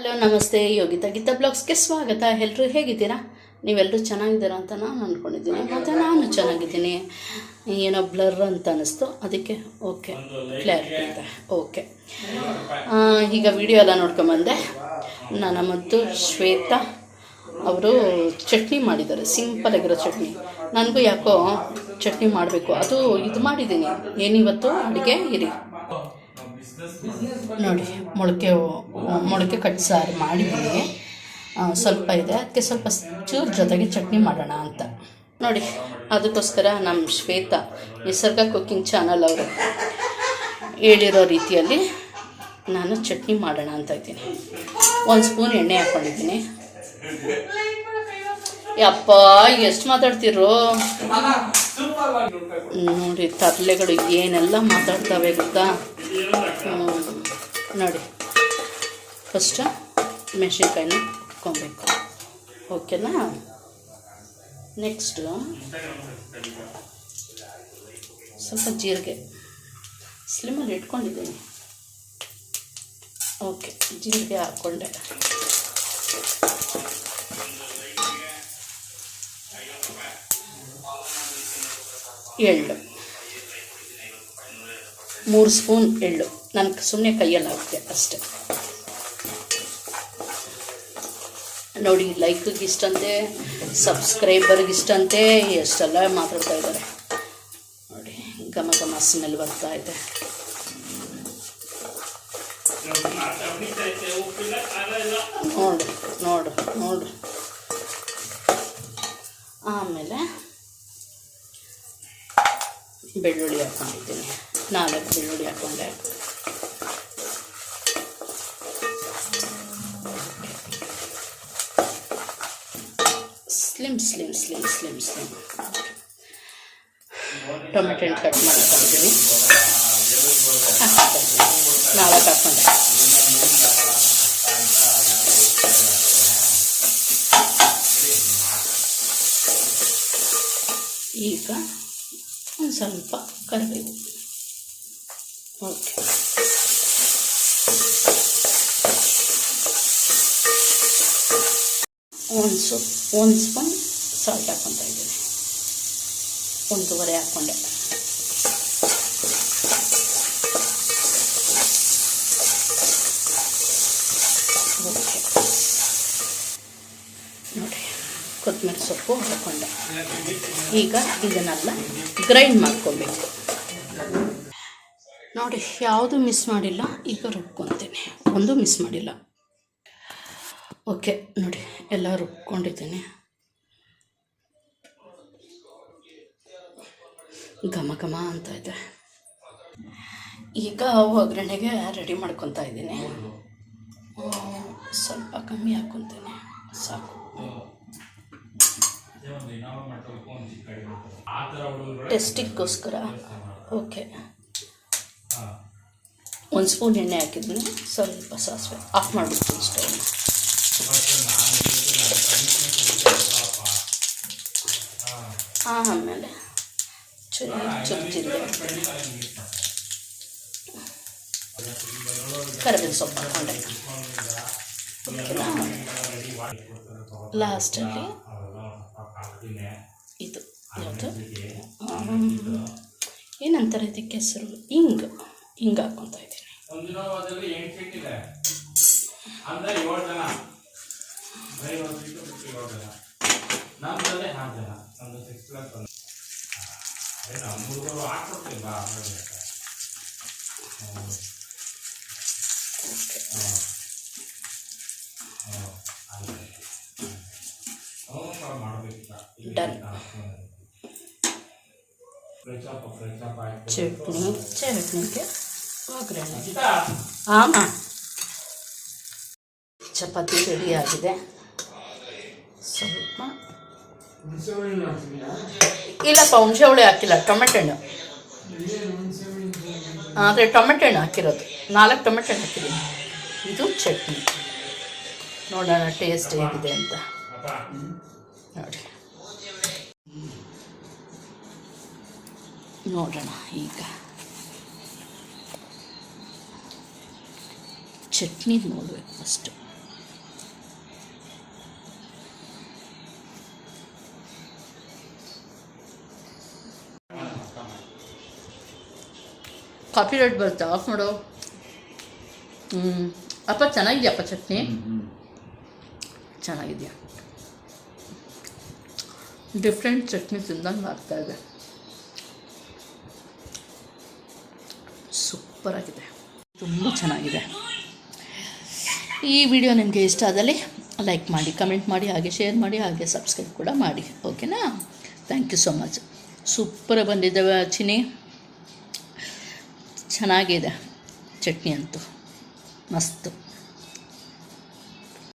Hello ನಮಸ್ತೆ. ಯೋಗಿತಾ ಗೀತಾ ಬ್ಲಾಗ್ಸ್ಗೆ ಸ್ವಾಗತ. ಎಲ್ಲರೂ ಹೇಗಿದ್ದೀರಾ? ನೀವೆಲ್ಲರೂ ಚೆನ್ನಾಗಿದ್ದೀರಾ ಅಂತ ನಾನು ಅಂದ್ಕೊಂಡಿದ್ದೀನಿ. ಮತ್ತು ನಾನು ಚೆನ್ನಾಗಿದ್ದೀನಿ. ಏನೋ ಬ್ಲರ್ ಅಂತ ಅನ್ನಿಸ್ತು ಅದಕ್ಕೆ ಓಕೆ ಕ್ಲಾರಿಟಿ ಇದೆ ಓಕೆ. ಈಗ ವಿಡಿಯೋ ಎಲ್ಲ ನೋಡ್ಕೊಂಬಂದೆ ನನ್ನ ಮತ್ತು ಶ್ವೇತಾ ಅವರು ಚಟ್ನಿ ಮಾಡಿದ್ದಾರೆ. ಸಿಂಪಲ್ ಆಗಿರೋ ಚಟ್ನಿ. ನನಗೂ ಯಾಕೋ ಚಟ್ನಿ ಮಾಡಬೇಕು. ಅದು ಇದು ಮಾಡಿದ್ದೀನಿ. ಏನಿವತ್ತು? ಅಡುಗೆ? ಇರಿ. ನೋಡಿ ಮೊಳಕೆ ಮೊಳಕೆ ಕಟ್ ಸಾರು ಮಾಡಿದ್ದೀನಿ. ಸ್ವಲ್ಪ ಇದೆ. ಅದಕ್ಕೆ ಸ್ವಲ್ಪ ಚೂರು ಜೊತೆಗೆ ಚಟ್ನಿ ಮಾಡೋಣ ಅಂತ. ನೋಡಿ ಅದಕ್ಕೋಸ್ಕರ ನಮ್ಮ ಶ್ವೇತಾ ನಿಸರ್ಗ ಕುಕ್ಕಿಂಗ್ ಚಾನಲ್ ಅವರು ಹೇಳಿರೋ ರೀತಿಯಲ್ಲಿ ನಾನು ಚಟ್ನಿ ಮಾಡೋಣ ಅಂತ ಇದ್ದೀನಿ. ಒಂದು ಸ್ಪೂನ್ ಎಣ್ಣೆ ಹಾಕ್ಕೊಂಡಿದ್ದೀನಿ ಯಪ್ಪ ಎಷ್ಟು ಮಾತಾಡ್ತಿರೋ? ನೋಡಿ ತರಲೆಗಳು ಏನೆಲ್ಲ ಮಾತಾಡ್ತವೆ ಗೊತ್ತಾ. ನೋಡಿ. ಫಸ್ಟ್ ಮೆಣಸಿನ್ಕಾಯಿನ ಇಟ್ಕೊಬೇಕು ಓಕೆನಾ ನೆಕ್ಸ್ಟು ಸ್ವಲ್ಪ ಜೀರಿಗೆ. ಸ್ಲಿಮಲ್ಲಿ ಇಟ್ಕೊಂಡಿದ್ದೀನಿ. ಓಕೆ ಜೀರಿಗೆ ಹಾಕ್ಕೊಂಡೆ. ಎಳ್ಳು. ಮೂರು ಸ್ಪೂನ್ ಎಳ್ಳು. ನನಗೆ ಸುಮ್ಮನೆ ಕೈಯಲ್ಲಿ ಹಾಕಿದೆ ಅಷ್ಟೆ. ನೋಡಿ ಲೈಕ್ಗೆ ಇಷ್ಟಂತೆ ಸಬ್ಸ್ಕ್ರೈಬರ್ಗೆ ಇಷ್ಟಂತೆ ಎಷ್ಟೆಲ್ಲ ಮಾತಾಡ್ತಾ ಇದ್ದಾರೆ. ನೋಡಿ, ಘಮ ಘಮ ಸ್ಮೆಲ್ ಬರ್ತಾ ಇದೆ. ನೋಡು ನೋಡು ನೋಡು. ಆಮೇಲೆ ಬೆಳ್ಳುಳ್ಳಿ ಹಾಕ್ಕೊಂಡಿದ್ದೀನಿ ನಾಲ್ಕು ಬೆಳ್ಳುಳ್ಳಿ ಹಾಕೊಂಡೆ. Slim slim slim slim slim. Tomato ಹಣ್ಣು ಕಟ್ ಇದ್ದೀನಿ. ನಾಲ್ಕು ಹಾಕ್ಕೊಂಡೆ ಈಗ ಒಂದು ಸ್ವಲ್ಪ ಕರಿಬೇವು. ಓಕೆ. ಒಂದು ಸೊಪ್ ಒಂದು ಸ್ಪೂನ್ ಸಾಲ್ಟ್ ಹಾಕ್ಕೊತಾ ಇದ್ದೀನಿ. ಒಂದೂವರೆ ಹಾಕ್ಕೊಂಡೆ. ಓಕೆ. ನೋಡಿ, ಕೊತ್ತಂಬರಿ ಸೊಪ್ಪು ಹಾಕೊಂಡೆ ಈಗ ಇದನ್ನೆಲ್ಲ ಗ್ರೈಂಡ್ ಮಾಡ್ಕೊಬೇಕು. ನೋಡಿ ಯಾವುದು ಮಿಸ್ ಮಾಡಿಲ್ಲ ಈಗ ರುಬ್ಕೊತೀನಿ. ಒಂದು ಮಿಸ್ ಮಾಡಿಲ್ಲ. ಓಕೆ ನೋಡಿ ಎಲ್ಲ ರುಬ್ಕೊಂಡಿದ್ದೀನಿ. ಘಮ ಘಮ ಅಂತ ಇದೆ. ಈಗ ಒಗ್ಗರಣೆಗೆ ರೆಡಿ ಮಾಡ್ಕೊತಾ ಇದ್ದೀನಿ. ಸ್ವಲ್ಪ ಕಮ್ಮಿ ಹಾಕ್ಕೊತೀನಿ. ಸಾಕು. ಟೆಸ್ಟಿಗೋಸ್ಕರ ಓಕೆ ಒಂದು ಸ್ಪೂನ್ ಎಣ್ಣೆ ಹಾಕಿದ್ಮೇಲೆ ಸ್ವಲ್ಪ ಸಾಸಿವೆ ಆಫ್ ಮಾಡಿಬಿಡ್ತೀನಿ ಸ್ಟವ್ನ ಆಮೇಲೆ ಚೆನ್ನಾಗಿ ಚುಚ್ಚಿದ್ದೆ ಕರಿಬೇವು ಸೊಪ್ಪು ಹಾಕೊಂಡೆ ಲಾಸ್ಟಲ್ಲಿ ಇದು, ಯಾವುದು? ಏನಂತಾರೆ ಇದಕ್ಕೆ ಹೆಸರು ಹಿಂಗ್ ಹಿಂಗೆ ಹಾಕ್ಕೊತಾ ಇದ್ದೀನಿ ಒಂದಿನವಾದಲ್ಲಿ ಚಟ್ನಿ, ಚಟ್ನಿಗೆ ಒಗ್ಗರಣೆ. ಆಮ. ಚಪಾತಿ ರೆಡಿ ಆಗಿದೆ. ಸ್ವಲ್ಪ. ಇಲ್ಲಪ್ಪ ಹುಣಸೆ ಹಾಕಿಲ್ಲ ಟೊಮೆಟೊ ಹಣ್ಣು ಆದರೆ ಟೊಮೆಟೊ ಹಣ್ಣು ಹಾಕಿರೋದು. ನಾಲ್ಕು ಟೊಮೆಟೊ ಹಣ್ಣು ಹಾಕಿದ್ದೀನಿ. ಇದು ಚಟ್ನಿ. ನೋಡೋಣ ಟೇಸ್ಟ್ ಹೇಗಿದೆ ಅಂತ. ನೋಡಿ. ನೋಡೋಣ ಈಗ. ಚಟ್ನಿ ನೋಡಬೇಕು ಫಸ್ಟು ಕಾಫಿ ರೈಟ್ ಬರುತ್ತೆ? ಆಫ್ ಮಾಡೋ. ಹ್ಞೂ ಅಪ್ಪ ಚೆನ್ನಾಗಿದೆಯಪ್ಪ ಚಟ್ನಿ? ಚೆನ್ನಾಗಿದೆಯಾ? ಡಿಫ್ರೆಂಟ್ ಚಟ್ನಿ ತಿಂದಂಗೆ ಆಗ್ತಾಯಿದೆ ಇದೆ ಸೂಪರಾಗಿದೆ ತುಂಬ ಚೆನ್ನಾಗಿದೆ. ಈ ವಿಡಿಯೋ ನಿಮಗೆ ಇಷ್ಟ ಆದಲ್ಲಿ ಲೈಕ್ ಮಾಡಿ ಕಮೆಂಟ್ ಮಾಡಿ, ಹಾಗೆ ಶೇರ್ ಮಾಡಿ, ಹಾಗೆ ಸಬ್ಸ್ಕ್ರೈಬ್ ಕೂಡ ಮಾಡಿ. ಓಕೆನಾ thank you so much super ಬಂದಿದ್ದಾವೆ ಚಿನಿ ಚೆನ್ನಾಗಿದೆ. ಚಟ್ನಿ ಅಂತೂ. ಮಸ್ತು.